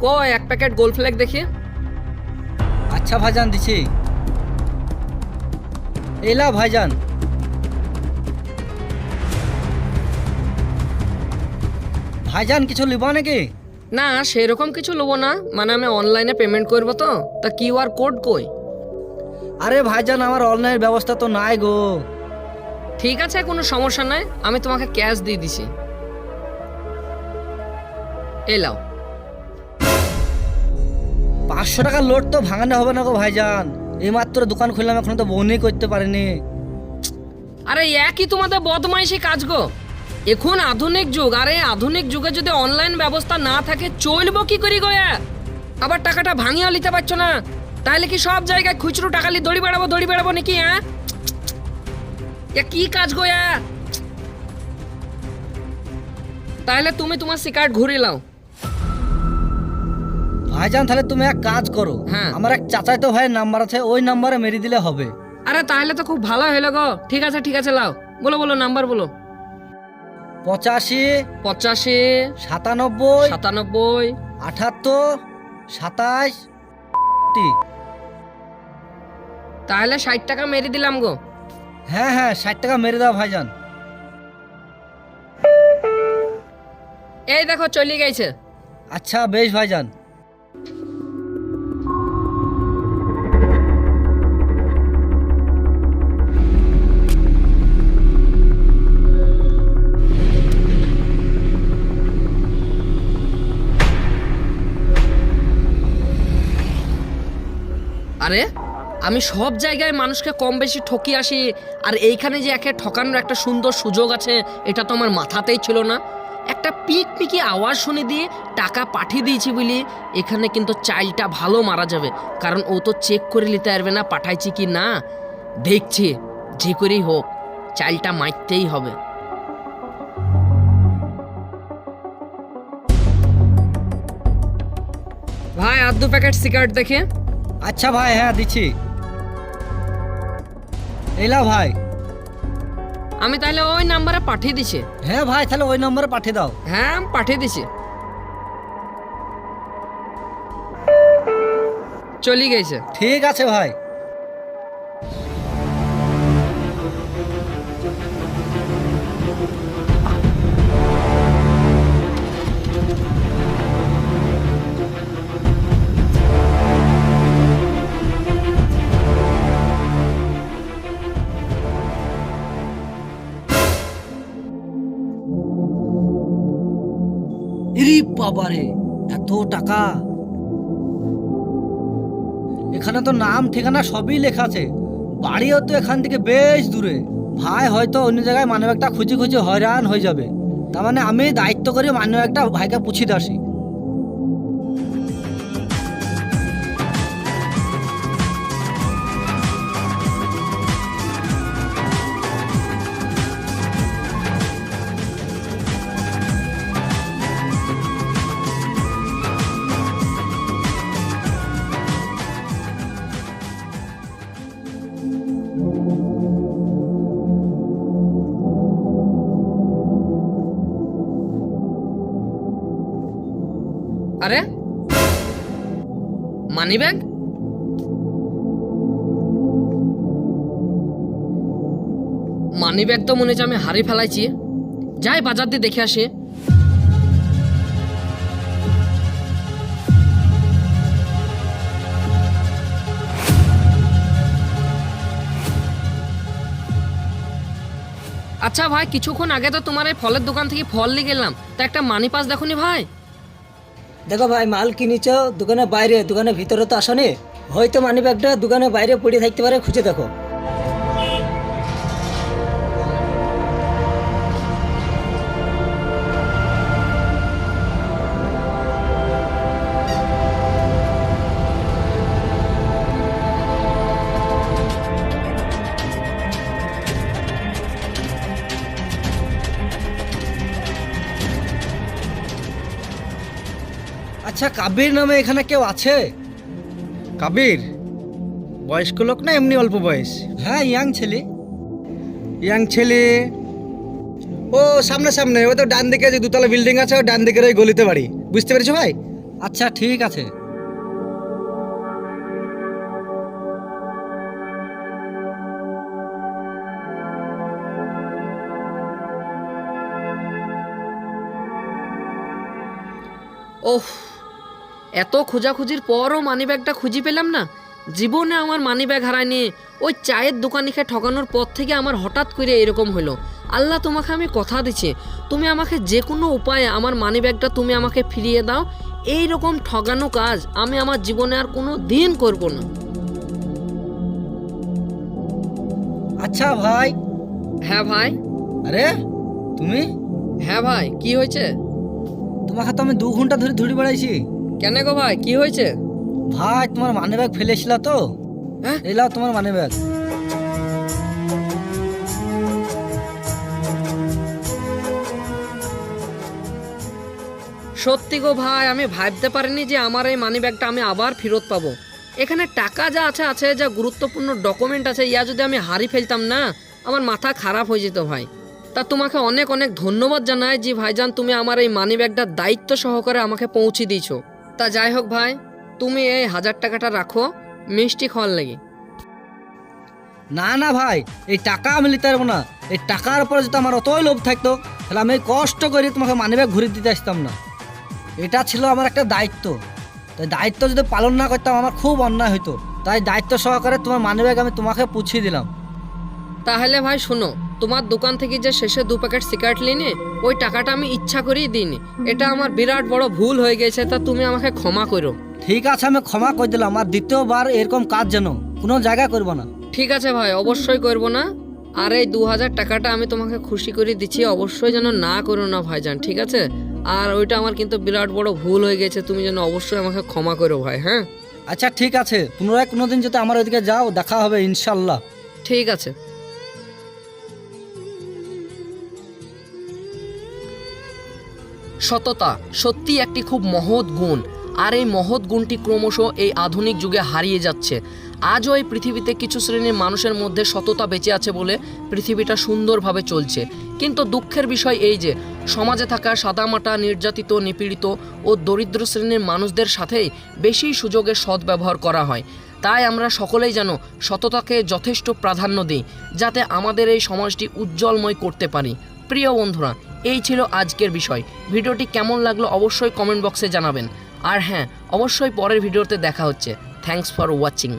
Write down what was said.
কয় এক প্যাকেট গোল ফ্ল্যাগ দেখি। আচ্ছা ভাইজান দিছি। এলা ভাইজান। ভাইজান কিছু লিবা নাকি? না সেরকম কিছু নেব না। মানে আমি অনলাইনে পেমেন্ট করব তো। তা কিউআর কোড কই? আরে ভাইজান আমার অনলাইন ব্যবস্থা তো নাই গো। ঠিক আছে কোনো সমস্যা নাই। আমি তোমাকে ক্যাশ দিয়ে দিছি। এই লাও। পাঁচশো টাকার লোড তো ভাঙানো হবে না গো ভাইজান। এইমাত্র দোকান খুললাম, এখন তো বউনি করতে পারিনি। আরে একই তোমাদের বদমাইশি কাজ গো। এখন আধুনিক যুগ, আরে আধুনিক যুগে যদি অনলাইন ব্যবস্থা না থাকে, চলবো কি করি গো? আবার টাকাটা ভাঙিয়েও নিতে পারছ না? তাহলে কি সব জায়গায় খুচরো টাকা নিয়ে দড়ি বেড়াবো দড়ি বেড়াবো নাকি হ্যাঁ? এ কি কাজ গো? তাহলে তুমি তোমার সিকার্ট ঘুরে লাও। ভাইজান তাহলে তুমি এক কাজ করো। হ্যাঁ। আমার এক চাচাইতো ভাইয়ের নাম্বার আছে ওই নাম্বারে মেরে দিলে হবে। আরে তাহলে তো খুব ভালো হলো গো। ঠিক আছে ঠিক আছে লাও। বলো বলো নাম্বার বলো। পঁচাশি পঁচাশি সাতানব্বই সাতানব্বই আঠাত্তর সাতাশ টি। তাহলে ষাট টাকা মেরে দিলাম গো। হ্যাঁ হ্যাঁ ষাট টাকা মেরে দাও ভাইজান। এই দেখো চলে গেছে। আচ্ছা বেশ ভাইজান। আরে, আমি সব জায়গায় মানুষকে কম বেশি ঠকি আসি, আর এইখানে যে একে ঠকানোর একটা সুন্দর সুযোগ আছে, এটা তো আমার মাথাতেই ছিল না। একটা পিক পিকি আওয়াজ শুনে দিয়ে টাকা পাঠিয়ে দিয়েছি বলি, এখানে কিন্তু চাইলটা ভালো মারা যাবে, কারণ ও তো চেক করে নিতে পারবে না পাঠাইছি কি না। দেখছি, যে করেই হোক, চাইলটা মারতেই হবে। ভাই আর দু প্যাকেট সিগারেট দেখে। আচ্ছা ভাই হ্যাঁ দিচ্ছি। এলা ভাই। আমি তাহলে ওই নাম্বারে পাঠিয়ে দিছি। হ্যাঁ ভাই তাহলে ওই নাম্বারে পাঠিয়ে দাও। হ্যাঁ আমি পাঠিয়ে দিছি। চলে গেছে। ঠিক আছে ভাই। বাবারে, এত টাকা। এখানে তো নাম, ঠিকানা সবই লেখা আছে। বাড়িও তো এখান থেকে বেশ দূরে। ভাই হয়তো অন্য জায়গায় মানব একটা খুঁজে খুঁজে হয়রান হয়ে যাবে। তার মানে আমি দায়িত্ব করে মানব একটা ভাইকে পুছিয়ে আসি আরে? মানি ব্যাগ মানি ব্যাগ তো মনে হচ্ছে আমি হারিয়ে ফেলাইছি। যাই বাজার দিয়ে দেখে আসি। আচ্ছা ভাই, কিছুক্ষণ আগে তো তোমার এই ফলের দোকান থেকে ফল নিয়ে গেলাম। তা একটা মানি পাস দেখোনি ভাই? দেখো ভাই, মাল কিনেছ, দোকানের বাইরে, দোকানের ভিতরে তো আসনি হয়তো মানি ব্যাগটা দোকানের বাইরে পড়ে থাকতে পারে, খুঁজে দেখো। আচ্ছা কাবির নামে এখানে কেউ আছে? কাবির? বয়স্ক লোক না এমনি অল্প বয়স? হ্যাঁ ইয়াং ছেলে। ইয়াং ছেলে? ও সামনে সামনে ওই তো ডান দিকে যে দুতলা বিল্ডিং আছে ও ডান দিকের ওই গলিতে বাড়ি। বুঝতে পেরেছ ভাই? আচ্ছা ঠিক আছে। ওহ এত খোঁজাখুঁজির পরও মানিব্যাগটা খুঁজে পেলাম না। জীবনে আমার মানিব্যাগ হারায়নি। ওই চায়ের দোকানিকে ঠকানোর পর থেকে আমার হঠাৎ করে এরকম হলো। আল্লাহ তোমাকে আমি কথা দিচ্ছি তুমি আমাকে যে কোনো উপায়ে আমার মানিব্যাগটা তুমি আমাকে ফিরিয়ে দাও। এই রকম ঠগানো কাজ আমি আমার জীবনে আর কোনো দিন করব না। আচ্ছা ভাই। হ্যাঁ ভাই। আরে তুমি? হ্যাঁ ভাই কি হয়েছে? তোমাকে তো আমি দু ঘণ্টা ধরে ধরে বেড়াইছি। কেন গো ভাই? কি হয়েছে? ভাই তোমার মানি ব্যাগ ফেলেছিল তো। হ্যাঁ? এলাও তোমার মানি ব্যাগ সত্যি গো ভাই আমি ভাবতে পারিনি যে আমার এই মানি ব্যাগটা আমি আবার ফেরত পাবো। এখানে টাকা যা আছে আছে যা গুরুত্বপূর্ণ ডকুমেন্ট আছে ইয়া যদি আমি হারিয়ে ফেলতাম না আমার মাথা খারাপ হয়ে যেত ভাই। তা তোমাকে অনেক অনেক ধন্যবাদ জানাই যে ভাইজান তুমি আমার এই মানি ব্যাগটার দায়িত্ব সহকারে আমাকে পৌঁছে দিয়েছ। তা যাই হোক ভাই তুমি এই হাজার টাকাটা রাখো মিষ্টি খাওয়ার লাগে। না না ভাই এই টাকা আমি নিতে পারব না। এই টাকার উপরে যদি আমার অতই লোভ থাকতো তাহলে আমি কষ্ট করে তোমাকে মানি ব্যাগ ঘুরে দিতে আসতাম না। এটা ছিল আমার একটা দায়িত্ব। তাই দায়িত্ব যদি পালন না করতাম আমার খুব অন্যায় হতো তাই দায়িত্ব সহকারে তোমার মানি ব্যাগ আমি তোমাকে পুছিয়ে দিলাম। তাহলে ভাই শোনো তোমার দোকান থেকে যে শেষে দু প্যাকেট সিগারেট নিনে ওই টাকাটা আমি ইচ্ছা করেই দিইনি। এটা আমার বিরাট বড় ভুল হয়ে গেছে তা তুমি আমাকে ক্ষমা করো। ঠিক আছে আমি ক্ষমা করে দিলাম আর দ্বিতীয়বার এরকম কাজ যেন কোনো জায়গায় করব না। ঠিক আছে ভাই অবশ্যই করব না। আর এই দু হাজার টাকাটা আমি তোমাকে খুশি করে দিচ্ছি অবশ্যই যেন না করো না ভাইজান ঠিক আছে? আর ওইটা আমার কিন্তু বিরাট বড় ভুল হয়ে গেছে তুমি যেন অবশ্যই আমাকে ক্ষমা করো ভাই হ্যাঁ? আচ্ছা ঠিক আছে পুনরায় কোনোদিন যদি আমার ওইদিকে যাও দেখা হবে ইনশাল্লাহ। ঠিক আছে। সততা সত্যি একটি খুব মহৎ গুণ। আর এই মহৎ গুণটি ক্রমশ এই আধুনিক যুগে হারিয়ে যাচ্ছে। আজও এই পৃথিবীতে কিছু শ্রেণির মানুষের মধ্যে সততা বেঁচে আছে বলে পৃথিবীটা সুন্দরভাবে চলছে। কিন্তু দুঃখের বিষয় এই যে, সমাজে থাকা সাদামাটা, নির্যাতিত, নিপীড়িত ও দরিদ্র শ্রেণির মানুষদের সাথেই বেশি সুযোগের সদ্ব্যবহার করা হয়। তাই আমরা সকলেই যেন সততাকে যথেষ্ট প্রাধান্য দিই, যাতে আমাদের এই সমাজটি উজ্জ্বলময় করতে পারি। প্রিয় বন্ধুরা এই ছিল আজকের বিষয়। ভিডিওটি কেমন লাগল অবশ্যই কমেন্ট বক্সে জানাবেন। আর হ্যাঁ অবশ্যই পরের ভিডিওতে দেখা হচ্ছে। Thanks for watching